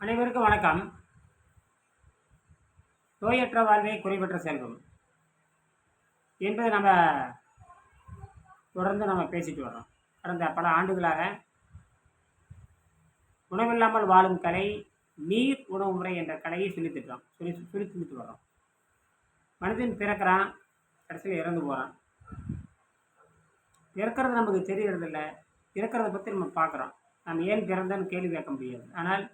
அனைவருக்கும் வணக்கம். நோயற்ற வாழ்வை குறைவற்ற செல்வம் என்பதை நம்ம தொடர்ந்து நம்ம பேசிட்டு வரோம் கடந்த பல ஆண்டுகளாக உணவில்லாமல் வாழும் கலை நீர் உணவு முறை என்ற கலையை சொல்லித்திட்டோம் சொல்லி சொல்லி சொல்லிட்டு வரோம் மனிதன் பிறக்கிறான் கடைசியில் இறந்து போகிறான் இறக்கிறது நமக்கு தெரியறதில்ல. இறக்கிறத பற்றி நம்ம பார்க்குறோம். நாம் ஏன் பிறந்தன்னு கேள்வி கேட்க முடியாது. ஆனால்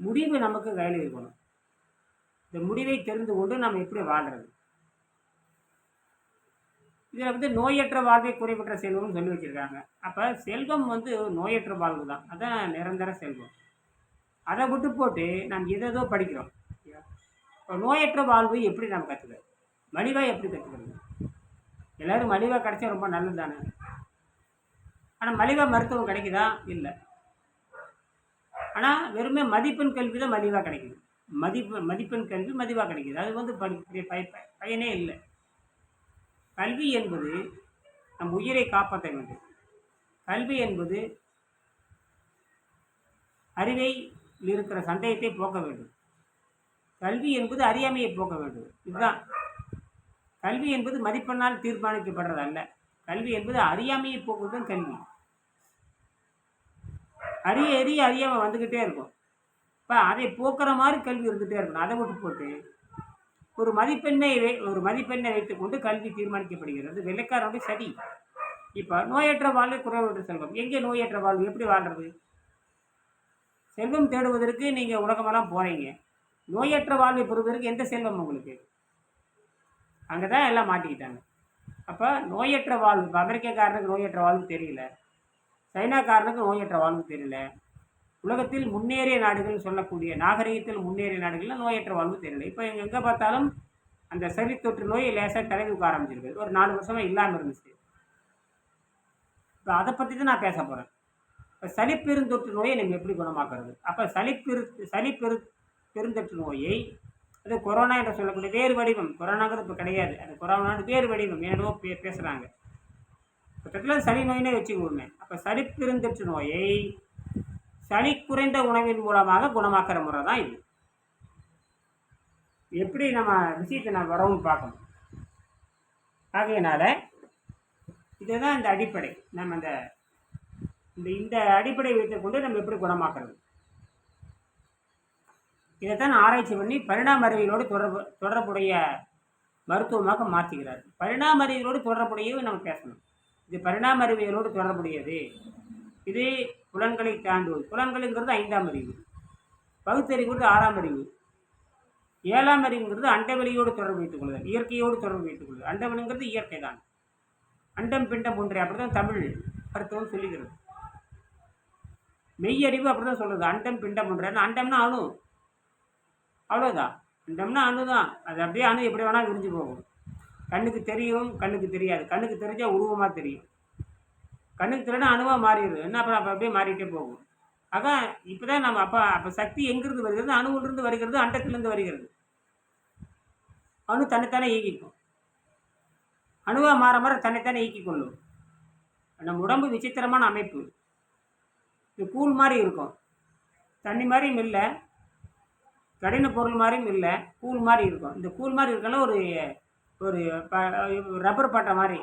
முடிவு நமக்கு கையில் இருக்கணும். இந்த முடிவை தெரிந்து கொண்டு நம்ம எப்படி வாழ்கிறது இதில் வந்து நோயற்ற வாழ்வை குறைபற்ற செல்வம்னு சொல்லி வச்சுருக்காங்க. அப்போ செல்வம் வந்து நோயற்ற வாழ்வு தான். அதான் நிரந்தர செல்வம். அதை விட்டு போட்டு நாம் எதோ படிக்கிறோம். இப்போ நோயற்ற வாழ்வு எப்படி நாம் கற்றுக்கிறது மலிவாக எப்படி கற்றுக்கிறது எல்லோரும் மலிவாக கிடைச்சா ரொம்ப நல்லது தானே ஆனால் மலிவாக மருத்துவம் கிடைக்குதா? இல்லை. ஆனால் வெறுமே மதிப்பெண் கல்வி தான் மலிவாக கிடைக்குது. மதிப்பு மதிப்பெண் கல்வி மதிவாக கிடைக்குது. அது வந்து படி பய பயனே இல்லை. கல்வி என்பது நம் உயிரை காப்பாற்ற வேண்டும். கல்வி என்பது அறிவையில் இருக்கிற சந்தேகத்தை போக்க வேண்டும். கல்வி என்பது அறியாமையை போக்க வேண்டும். இதுதான். கல்வி என்பது மதிப்பெண்ணால் தீர்மானிக்கப்படுறது அல்ல. கல்வி என்பது அறியாமையை போக்குவதுதான் கல்வி. அறிய அறிய அறியாமல் வந்துக்கிட்டே இருக்கும். இப்போ அதை போக்குற மாதிரி கல்வி இருந்துகிட்டே இருக்கணும் அதை விட்டு போட்டு ஒரு மதிப்பெண்ணை வை- ஒரு மதிப்பெண்ணை வைத்துக்கொண்டு கல்வி தீர்மானிக்கப்படுகிறது. வெள்ளைக்காரனுடைய சதி இப்போ நோயற்ற வாழ்வு குறைவற்ற செல்வம் எங்கே நோயற்ற வாழ்வு? எப்படி வாழ்றது? செல்வம் தேடுவதற்கு நீங்கள் உலகமெல்லாம் போகிறீங்க நோயற்ற வாழ்வை பெறுவதற்கு எந்த செல்வம் உங்களுக்கு? அங்கே தான் எல்லாம் மாட்டிக்கிட்டாங்க. அப்போ நோயற்ற வாழ்வு இப்போ அமெரிக்கக்காரனுக்கு நோயற்ற வாழ்வு தெரியல. சைனாக்காரனுக்கு நோயற்ற வாழ்வு தெரியல. உலகத்தில் முன்னேறிய நாடுகள் சொல்லக்கூடிய நாகரிகத்தில் முன்னேறிய நாடுகளில் நோயற்ற வாழ்வு தெரியல. இப்போ எங்கே எங்கே பார்த்தாலும் அந்த சளி தொற்று நோய் லேசாக தலைவுக்கு ஆரம்பிச்சிருக்கு ஒரு நாலு வருஷமாக இல்லாமல் இருந்துச்சு. இப்போ அதை பற்றி தான் நான் பேச போகிறேன் இப்போ சளி பெருந்தொற்று நோயை நம்ம எப்படி குணமாக்குறது? அப்போ சளி பெரு சளி பெரு பெருந்தொற்று நோயை அது கொரோனா என்று சொல்லக்கூடிய வேறு வடிவம். கொரோனாங்கிறது இப்போ கிடையாது. அது கொரோனான்னு வேறு வடிவம். என்னவோ பே பேசுகிறாங்க மொத்தத்தில் சளி நோயினே வச்சுக்கோமே. அப்போ சளி பெருந்தொற்று நோயை. சளி குறைந்த உணவின் மூலமாக குணமாக்குற முறை தான் இது. எப்படி நம்ம விஷயத்தை நான் வரவும் பார்க்கணும். ஆகையினால இதுதான் இந்த அடிப்படை. நம்ம அந்த இந்த இந்த அடிப்படை வைத்துக்கொண்டு நம்ம எப்படி குணமாக்குறது. இதைத்தான் ஆராய்ச்சி பண்ணி பரிணாம அறிவியலோடு தொடர்பு தொடர்புடைய மருத்துவமாக மாற்றுகிறார். பரிணாம அறிவியலோடு தொடர்புடையவை நம்ம பேசணும். இது பரிணாம அறிவியலோடு தொடர்புடையது. இது புலன்களை தாண்டுவது. புலன்களுங்கிறது ஐந்தாம் அறிவு. பகுத்தறிவுங்கிறது ஆறாம் அறிவு. ஏழாம் அறிவுங்கிறது அண்டவெளியோடு தொடர்பு வைத்துக் கொள்ளுதல் இயற்கையோடு தொடர்பு வைத்துக் கொள்ளுதல் அண்டவெளிங்கிறது இயற்கை தான் அண்டம் பிண்டம் ஒன்றே. அப்படி தான் தமிழ் மருத்துவம் சொல்லுகிறது. மெய்யறிவு அப்படிதான் சொல்லுது. அண்டம் பிண்டம் ஒன்றே. அண்டம்னா அணு. அவ்வளோதான் அண்டம்னா அணு தான் அது அப்படியே அணு எப்படி வேணால் விரிஞ்சு போகும். கண்ணுக்கு தெரியும் கண்ணுக்கு தெரியாது. கண்ணுக்கு தெரிஞ்சால் உருவமாக தெரியும். கண்ணுக்கு தெரியனா அணுவாக மாறிடுது. என்ன அப்புறம் அப்போ அப்படியே மாறிட்டே போகும். அதான் இப்போ தான் நம்ம அப்போ அப்போ சக்தி எங்கிருந்து வருகிறது? அணுவிலிருந்து வருகிறது அண்டத்திலிருந்து வருகிறது. அணு தன்னைத்தானே இயக்கிக்கும். அணுவாக மாற மாற தன்னைத்தானே இயக்கிக் கொள்ளும். நம்ம உடம்பு விசித்திரமான அமைப்பு. இது கூழ் மாதிரி இருக்கும். தண்ணி மாதிரியும் இல்லை. கடின பொருள் மாதிரியும் இல்லை. கூழ் மாதிரி இருக்கும். இந்த கூழ் மாதிரி இருக்கல ஒரு ஒரு ப ரப்பர் பட்டை மாதிரி.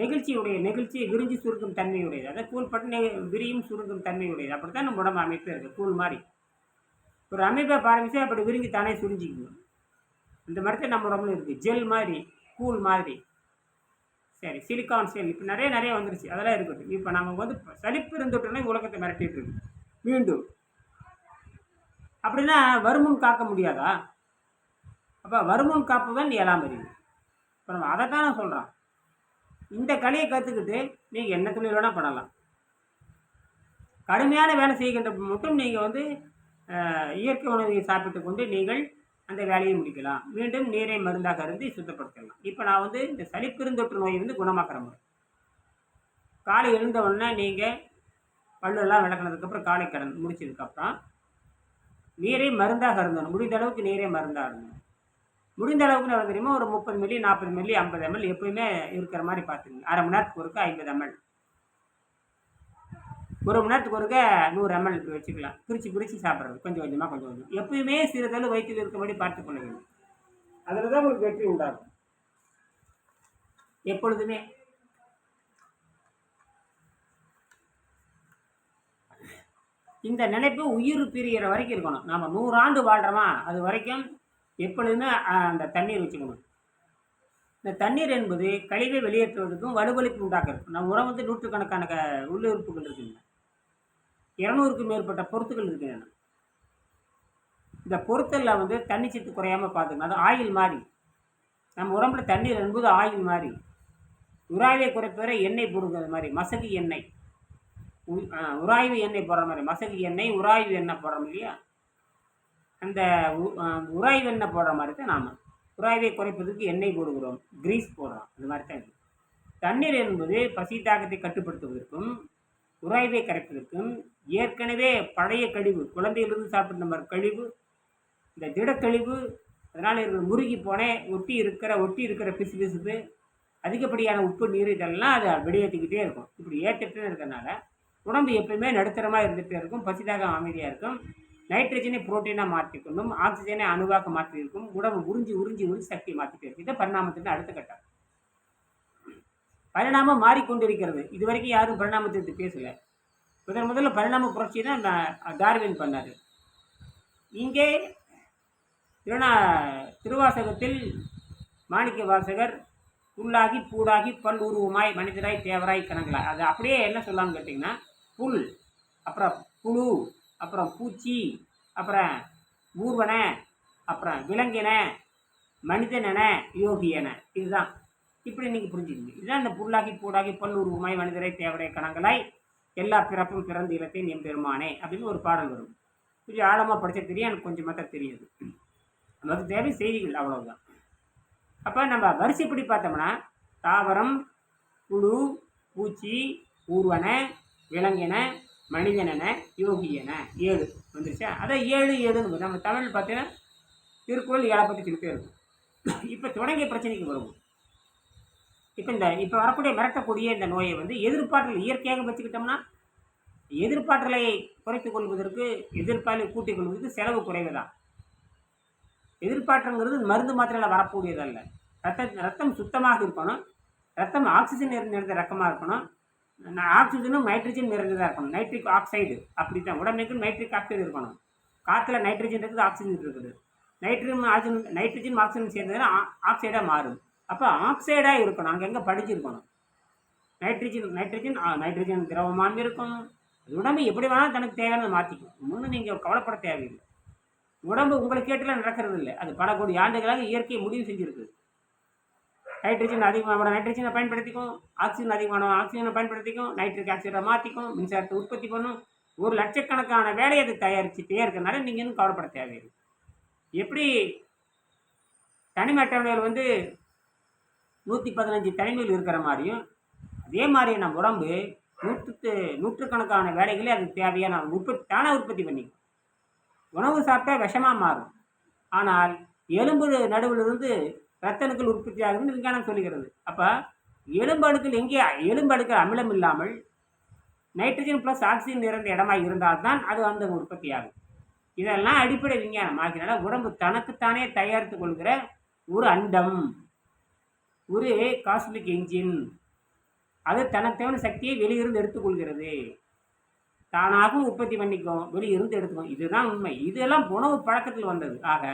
நெகிழ்ச்சியுடைய நெகிழ்ச்சி விரிஞ்சு சுருக்கும் தன்மையுடையது. அதாவது கூழ் பட்டு நெ விரியும் சுருக்கும் தன்மையுடையது. அப்படி தான் நம்ம உடம்பு அமைப்பு இருக்குது கூழ் மாதிரி. ஒரு அமைப்பை பாருங்க அப்படி விரிஞ்சு தானே சுரிஞ்சிக்கணும் இந்த மாதிரி தான் நம்ம உடம்புல இருக்குது. ஜெல் மாதிரி கூழ் மாதிரி. சரி சிலிக்கான் செல். இப்போ நிறைய நிறைய வந்துருச்சு. அதெல்லாம் இருக்கட்டும். இப்போ நம்ம வந்து சலிப்பு இருந்துட்டோம்னா உலகத்தை மிரட்டிட்டு இருக்கு மீண்டும். அப்படின்னா வருமுன் காக்க முடியாதா? அப்போ வருமுன் காப்புதான் ஏழாம் அறிவு. இப்போ நம்ம அதை தான் நான் சொல்கிறோம் இந்த கலையை கற்றுக்கிட்டு நீங்கள் என்ன தொழில் வேணால் பண்ணலாம். கடுமையான வேலை செய்கின்ற மட்டும் நீங்கள் வந்து இயற்கை உணவை சாப்பிட்டு கொண்டு நீங்கள் அந்த வேலையை முடிக்கலாம். மீண்டும் நீரை மருந்தாக இருந்து சுத்தப்படுத்தலாம். இப்போ நான் வந்து இந்த சளிப்பெருந்தொற்று நோயை வந்து குணமாக்குற முறை. காலை எழுந்த உடனே நீங்கள் பல்லெல்லாம் விளக்கினதுக்கப்புறம் காலை கடன் முடிச்சதுக்கப்புறம் நீரை மருந்தாக இருந்தணும் முடிந்த அளவுக்கு நீரை மருந்தாக இருந்தணும் முடிந்த அளவுக்கு எவ்வளோ தெரியுமா? ஒரு முப்பது மில்லி நாற்பது மில்லி ஐம்பது எம்எல் எப்பயுமே இருக்கிற மாதிரி பார்த்துங்க. அரை மணி நேரத்துக்கு ஒருக்க ஐம்பது எம்எல் ஒரு மணி நேரத்துக்கு ஒருக்க நூறு எம்எல் வச்சுக்கலாம். பிரித்து பிரித்து சாப்பிட்றது. கொஞ்சம் கொஞ்சமாக கொஞ்சம் கொஞ்சம். எப்பயுமே சிறிதளவு வயிற்றில் இருக்கபடி பார்த்துக் கொள்ள வேண்டும். அதில் தான் உங்களுக்கு வெற்றி உண்டாகும். எப்பொழுதுமே. இந்த நினைப்பு உயிர் பிரிகிற வரைக்கும் இருக்கணும். நம்ம நூறாண்டு வாழ்கிறோமா அது வரைக்கும் எப்பொழுதுமே அந்த தண்ணீர் வச்சுக்கணும். இந்த தண்ணீர் என்பது கழிவை வெளியேற்றுவதற்கும் வலுவலிப்பு உண்டாக்குறது. நம்ம உரம் வந்து நூற்றுக்கணக்கான க உள்ளுறுப்புகள் இருக்குங்க இரநூறுக்கும் மேற்பட்ட பொருத்துகள் இருக்கின்றன. இந்த பொருத்தலில் வந்து தண்ணி சத்து குறையாமல் பார்த்துக்கணும். அது ஆயில் மாதிரி. நம்ம உடம்புல தண்ணீர் என்பது ஆயில் மாதிரி. உராய்வை குறைப்பவரை எண்ணெய் போடுங்கிறது மாதிரி. மசகு எண்ணெய். ஆ, உராய்வு எண்ணெய் போடுற மாதிரி. மசகு எண்ணெய் உராய்வு எண்ணெய் போடுறோம் இல்லையா? அந்த உராய்வு எண்ணெய் போடுற மாதிரி தான் நாம். உராய்வை குறைப்பதற்கு எண்ணெய் போடுகிறோம். கிரீஸ் போடுறோம். அது மாதிரி தான் இருக்குது தண்ணீர் என்பது பசி தாக்கத்தை கட்டுப்படுத்துவதற்கும் உராய்வை கரைப்பதற்கும் ஏற்கனவே பழைய கழிவு குழந்தையிலிருந்து சாப்பிட்ட மாதிரி கழிவு இந்த திடக்கழிவு அதனால் இருக்கிற முருகி போன ஒட்டி இருக்கிற ஒட்டி இருக்கிற பிசு பிசுப்பு அதிகப்படியான உப்பு நீர் இதெல்லாம் அதை வெளியேற்றிக்கிட்டே இருக்கும். இப்படி ஏற்றிட்டே இருக்கிறனால உடம்பு எப்பயுமே நடுத்தரமாக இருந்துகிட்டே இருக்கும். பசிதாக அமைதியாக இருக்கும். நைட்ரஜனை புரோட்டீனாக மாற்றிக்கொண்டும் ஆக்சிஜனை அணுவாக மாற்றியிருக்கும் உடம்பு உறிஞ்சி உறிஞ்சி உறிஞ்சி சக்தி மாற்றிட்டு இருக்கும் இதை பரிணாமத்தின் அடுத்த கட்டம். பரிணாமம் மாறிக்கொண்டிருக்கிறது. இது வரைக்கும் யாரும் பரிணாமத்தை பற்றி முதன் முதல்ல பரிணாம புரட்சி தான் டார்வின் பண்ணார். இங்கே திருநா திருவாசகத்தில் மாணிக்க வாசகர் புல்லாகி பூடாகி பல் உருவமாய் மனிதராய் தேவராய் கணங்களாய் அது அப்படியே என்ன சொல்லலாம்னு கேட்டிங்கன்னா புல் அப்புறம் புழு. அப்புறம் பூச்சி அப்புறம் ஊர்வன அப்புறம் விலங்கின மனிதனென யோகியன. இதுதான். இப்படி நீங்கள் புரிஞ்சுக்கணும் இதுதான் இந்த புல்லாகி பூடாகி பல் உருவமாய் மனிதரை தேவராய் கணங்களாய் எல்லா பிறப்பும் பிறந்த இலத்தையும் எம்பெருமானே அப்படின்னு ஒரு பாடல் வரும். கொஞ்சம் ஆழமாக படித்த தெரியும் எனக்கு கொஞ்சம் மட்டும் தெரியுது. நமக்கு தேவை செய்திகள் அவ்வளவுதான். அப்போ நம்ம வரிசைப்படி பார்த்தோம்னா தாவரம் புழு பூச்சி ஊர்வன விலங்கின மனிதனென யோகியன ஏழு. வந்துருச்சா? அதான் ஏழு ஏழுன்னு நம்ம தமிழ் பார்த்தீங்கன்னா திருக்குறள் ஏழை பற்றி சொல்லிட்டே இருக்கும். இப்போ தொடங்கிய பிரச்சனைக்கு வருவோம். இப்போ இந்த இப்போ வரக்கூடிய மிரட்டக்கூடிய இந்த நோயை வந்து எதிர்ப்பாற்றல் இயற்கையாக வச்சுக்கிட்டோம்னா எதிர்ப்பாற்றலை குறைத்துக் கொள்வதற்கு எதிர்ப்பாலை கூட்டிக் கொள்வதற்கு செலவு குறைவு தான் எதிர்பார்ப்புங்கிறது மருந்து மாத்திரையில் வரக்கூடியதல்ல. ரத்த ரத்தம் சுத்தமாக இருக்கணும். ரத்தம் ஆக்சிஜன் நிறைந்த நிறைந்த ரக்கமாக இருக்கணும். ஆக்சிஜனும் நைட்ரஜன் நிறைந்ததாக இருக்கணும். நைட்ரிக் ஆக்சைடு அப்படி தான் உடம்புக்கு நைட்ரிக் ஆக்சைடு இருக்கணும். காற்றுல நைட்ரஜன் இருக்குது ஆக்சிஜன் இருக்குது. நைட்ரஜன் ஆக்சிஜன் நைட்ரஜன் ஆக்சிஜன் சேர்ந்ததுன்னா ஆக்சைடாக மாறும். அப்போ ஆக்சைடாக இருக்கணும். அங்கே எங்கே படிச்சிருக்கணும்? நைட்ரஜன் நைட்ரஜன் நைட்ரஜன் திரவமாகவும் இருக்கும். உடம்பு எப்படி வேணாலும் தனக்கு தேவையானதை மாற்றிக்கும் ஒன்றும் நீங்கள் கவலைப்பட தேவையில்லை. உடம்பு உங்களுக்கு கேட்டுலாம் நடக்கிறது இல்லை அது பல கோடி ஆண்டுகளாக இயற்கை முடிவு செஞ்சுருக்குது நைட்ரஜன் அதிகமாக நைட்ரஜனை பயன்படுத்திக்கும். ஆக்சிஜன் அதிகமான ஆக்சிஜனை பயன்படுத்திக்கும். நைட்ரிக் ஆக்சைடை மாற்றிக்கும் மின்சாரத்தை உற்பத்தி பண்ணும். ஒரு லட்சக்கணக்கான வேலையை அது தயாரிச்சுட்டே இருக்கனால நீங்கள் இன்னும் கவலைப்பட தேவையில்லை. எப்படி தனிமை அட்டவணையில் வந்து நூற்றி பதினஞ்சு தனிமையில் இருக்கிற மாதிரியும் அதே மாதிரி நம்ம உடம்பு நூற்றுக்கு நூற்றுக்கணக்கான வேலைகளே அதுக்கு தேவையான உற்பத்தி தானே உற்பத்தி பண்ணிக்கும். உணவு சாப்பிட்டா விஷமாக மாறும். ஆனால் எலும்பு நடுவில் இருந்து ரத்த அணுக்கள் உற்பத்தி ஆகுதுன்னு விஞ்ஞானம் சொல்லுகிறது. அப்போ எலும்படுக்கள் எங்கே எலும்படுக்கள் அமிலம் இல்லாமல் நைட்ரஜன் ப்ளஸ் ஆக்சிஜன் நிறைந்த இடமா இருந்தால்தான் அது அந்த உற்பத்தி ஆகும். இதெல்லாம் அடிப்படை விஞ்ஞானம். ஆகினால உடம்பு தனக்குத்தானே தயாரித்து கொள்கிற ஒரு அண்டம் ஒரு காஸ்மிக் என்ஜின் அது தனத்தேவன சக்தியை வெளியிருந்து எடுத்துக்கொள்கிறது தானாகவும் உற்பத்தி பண்ணிக்கும் வெளியிருந்து எடுத்துக்கும். இதுதான் உண்மை. இதெல்லாம் உணவு பழக்கத்தில் வந்தது. ஆக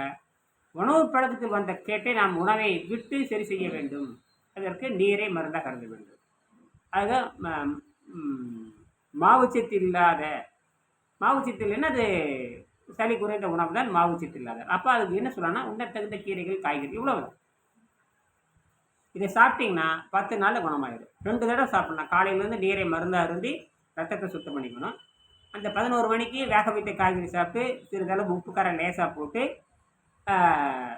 உணவு பழக்கத்தில் வந்த கேட்டை நாம் உணவை விட்டு சரி செய்ய வேண்டும். அதற்கு நீரை மருந்தாக கருத வேண்டும் ஆக மாவுச்சத்து இல்லாத மாவுச்சத்து இல்லைன்னா அது சளி குறைந்த உணவு தான் மாவுச்சத்து இல்லாத. அப்போ அதுக்கு என்ன சொல்லலாம்னா தகுந்த கீரைகள் காய்கறி இவ்வளவு இதை சாப்பிட்டிங்கன்னா பத்து நாளில் குணமாயிடும் ரெண்டு தடவை சாப்பிட்லாம். காலையிலேருந்து நீரை மருந்தாக இருந்து ரத்தத்தை சுத்தம் பண்ணிக்கணும். அந்த பதினோரு மணிக்கு வேக வைத்த காய்கறி சாப்பிட்டு சிறிதளவு உப்பு காரம் லேசாக போட்டு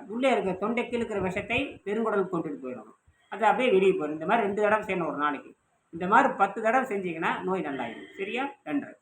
உள்ளே இருக்கிற தொண்டைக்கு இருக்கிற விஷத்தை பெருங்குடல் கொண்டுட்டு போயிடணும். அது அப்படியே வெளியே போயிடும். இந்த மாதிரி ரெண்டு தடவை செய்யணும் ஒரு நாளைக்கு. இந்த மாதிரி பத்து தடவை செஞ்சீங்கன்னா நோய் நல்லாயிடும் சரியா? நன்றி.